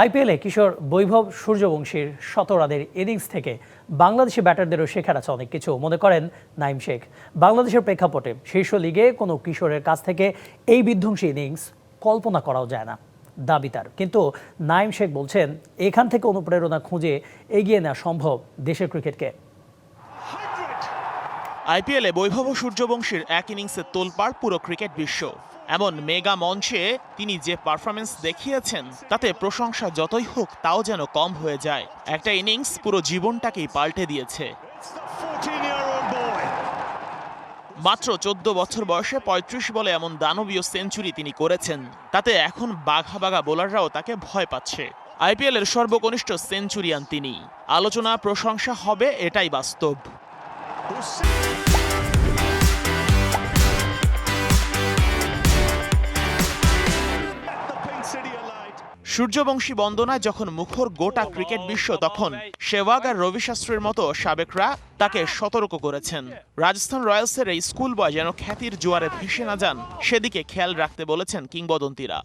আইপিএলে কিশোর বৈভব সূর্যবংশীর শতরাদের ইনিংস থেকে বাংলাদেশি ব্যাটারদেরও শেখার আছে অনেক কিছু। মনে করেন নাইম শেখ। বাংলাদেশের প্রেক্ষাপটে শীর্ষ লিগে কোনো কিশোরের কাছ থেকে এই বিধ্বংসী ইনিংস কল্পনা করাও যায় না, দাবি তার। কিন্তু নাইম শেখ বলছেন, এখান থেকে অনুপ্রেরণা খুঁজে এগিয়ে নেওয়া সম্ভব দেশের ক্রিকেটকে আইপিএলে বৈভব সূর্যবংশীর এক ইনিংসে তোলপাড় পুরো ক্রিকেট বিশ্ব। এমন মেগা মঞ্চে তিনি যে পারফরমেন্স দেখিয়েছেন, তাতে প্রশংসা যতই হোক, তাও যেন কম হয়ে যায়। একটা ইনিংস পুরো জীবনটাকেই পাল্টে দিয়েছে। মাত্র চোদ্দ বছর বয়সে পঁয়ত্রিশ বলে এমন দানবীয় সেঞ্চুরি তিনি করেছেন। তাতে এখন বাঘা বাঘা বোলাররাও তাকে ভয় পাচ্ছে। আইপিএলের সর্বকনিষ্ঠ সেঞ্চুরিয়ান তিনি। আলোচনা প্রশংসা হবে, এটাই বাস্তব। সূর্যবংশী বন্দনায় যখন মুখর গোটা ক্রিকেট বিশ্ব, তখন সেওয়াগ আর রবি শাস্ত্রীর মতো সাবেকরা তাকে সতর্ক করেছেন। রাজস্থান রয়্যালসের এই স্কুল বয় যেন খ্যাতির জোয়ারে ভেসে না যান, সেদিকে খেয়াল রাখতে বলেছেন কিংবদন্তিরা।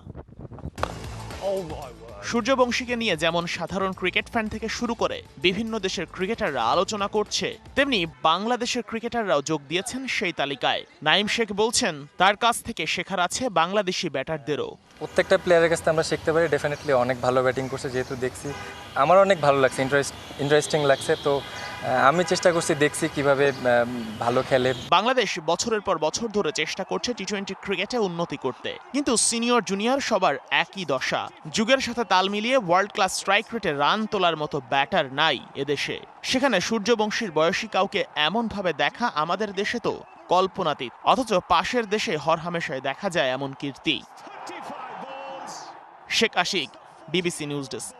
সূর্যবংশীকে নিয়ে যেমন সাধারণ ক্রিকেট ফ্যান থেকে শুরু করে বিভিন্ন দেশের ক্রিকেটাররা আলোচনা করছে, তেমনি বাংলাদেশের ক্রিকেটাররাও যোগ দিয়েছেন সেই তালিকায়। নাইম শেখ বলছেন, তার কাছ থেকে শেখার আছে বাংলাদেশি ব্যাটারদেরও। প্রত্যেকটা প্লেয়ারের কাছে আমরা শিখতে পারি ডেফিনেটলি অনেক ভালো ব্যাটিং করছে যেহেতু দেখছি। আমার অনেক ভালো লাগছে ইন্টারেস্ট ইন্টারেস্টিং লাগছে, তো আমি চেষ্টা করছি, দেখছি কীভাবে ভালো খেলে। বাংলাদেশ বছরের পর বছর ধরে চেষ্টা করছে টি টোয়েন্টি ক্রিকেটে উন্নতি করতে। কিন্তু সিনিয়র জুনিয়র সবার একই দশা। যুগের সাথে তাল মিলিয়ে ওয়ার্ল্ড ক্লাস স্ট্রাইক রেটে রান তোলার মতো ব্যাটার নাই এদেশে। সেখানে সূর্যবংশীর বয়সী কাউকে এমনভাবে দেখা আমাদের দেশে তো কল্পনাতীত। অথচ পাশের দেশে হরহামেশায় দেখা যায় এমন কীর্তি। Sheikh Ashiq BBC news desk